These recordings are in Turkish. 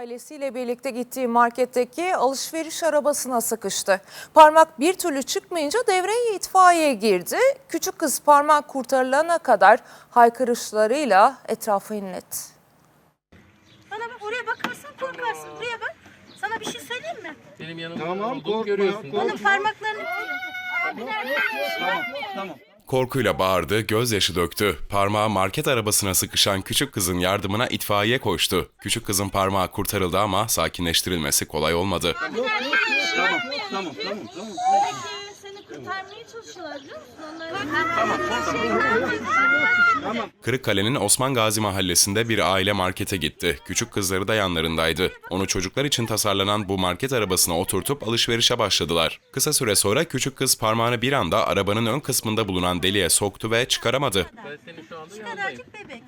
Ailesiyle birlikte gittiği marketteki alışveriş arabasına sıkıştı. Parmak bir türlü çıkmayınca devreye itfaiye girdi. Küçük kız parmak kurtarılana kadar haykırışlarıyla etrafı inletti. Bana bak oraya bakarsan korkarsın. Buraya bak. Sana bir şey söyleyeyim mi? Benim yanımda Tamam, olduğumu korkma, görüyorsun. korkma. Onun parmaklarını Korkuyla bağırdı, gözyaşı döktü. Parmağı market arabasına sıkışan küçük kızın yardımına itfaiye koştu. Küçük kızın parmağı kurtarıldı ama sakinleştirilmesi kolay olmadı. Tamam, tamam, tamam, tamam. seni kurtarmaya çalışıyorlar biliyor musun? Onlar Kırıkkale'nin Osman Gazi mahallesinde bir aile markete gitti. Küçük kızları da yanlarındaydı. Onu çocuklar için tasarlanan bu market arabasına oturtup alışverişe başladılar. Kısa süre sonra küçük kız parmağını bir anda arabanın ön kısmında bulunan deliğe soktu ve çıkaramadı. Ben senin şu anda yanındayım. kadarcık bebek.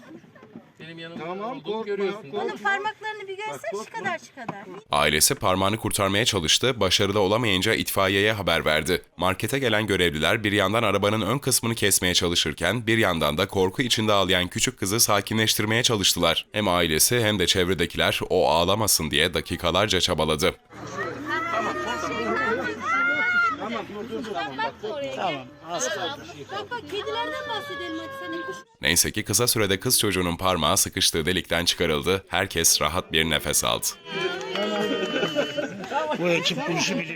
Benim yanımda Tamam, olduğumu korkma, görüyorsun. korkma. Onun parmaklarını bir görsen şu kadar şu kadar. Ailesi parmağını kurtarmaya çalıştı, başarılı olamayınca itfaiyeye haber verdi. Markete gelen görevliler bir yandan arabanın ön kısmını kesmeye çalışırken bir yandan da korku içinde ağlayan küçük kızı sakinleştirmeye çalıştılar. Hem ailesi hem de çevredekiler o ağlamasın diye dakikalarca çabaladı. Bak bak kedilerden bahsedelim hadi senin kuş. Neyse ki kısa sürede kız çocuğunun parmağı sıkıştığı delikten çıkarıldı. Herkes rahat bir nefes aldı. Bu ekip bu işi biliyor.